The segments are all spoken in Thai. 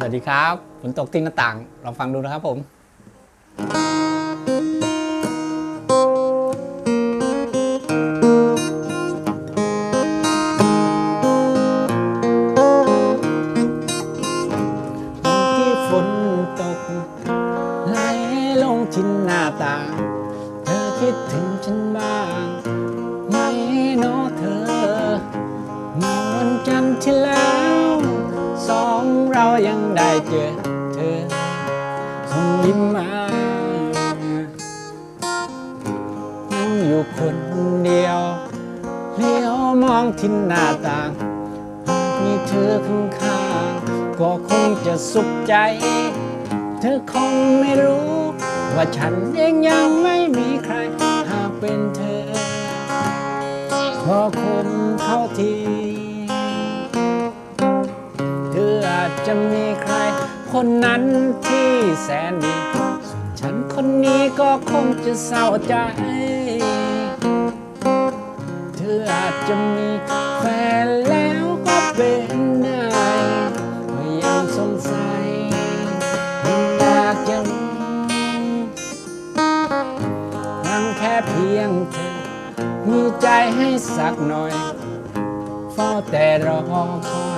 สวัสดีครับฝนตกที่หน้าต่าง ลองฟังดูนะครับผมที่ฝนตกไหลลงที่หน้าต่าง เธอคิดถึงฉันบ้าง ได้เจอเธอคงยิ้มมานั่งอยู่คนเดียวเลี้ยวมองที่หน้าต่าง มีเธอข้างข้ๆก็คงจะสุขใจ เธอคงไม่รู้ ว่าฉันเองยังไม่มีใคร หากเป็นเธอพอคนเข้าที จะมีใคร คนนั้นที่แสนดีส่วนฉันคนนี้ก็คงจะเศร้าใจ เธออาจจะมีแฟนแล้วก็เป็นได้ก็ยังสงสัยอยากยังนั่งแค่เพียงเธอ มีใจให้สักหน่อยเฝ้าแต่รอคอย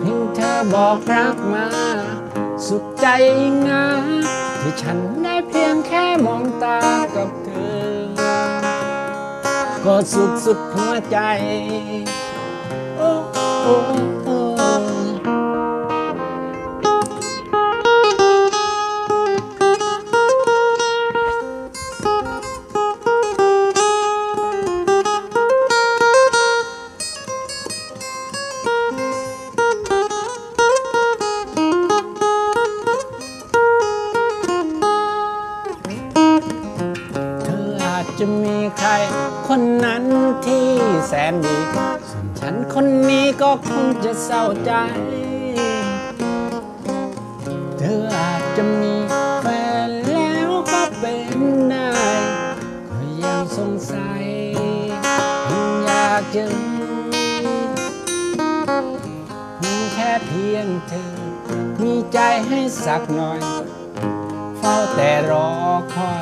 เพียงเธอบอกรักมา สุขใจงาที่ฉันได้เพียงแค่มองตากับเธอ ก็สุขสุดหัวใจ โอ้โอ้ จะมีใคร คนนั้นที่แสนดีฉันคนนี้ก็คงจะเศร้าใจ เธออาจจะมีแฟนแล้วก็เป็นได้ก็ยังสงสัยยังอยากจะมีแค่เพียงเธอ มีใจให้สักหน่อย เฝ้าแต่รอคอย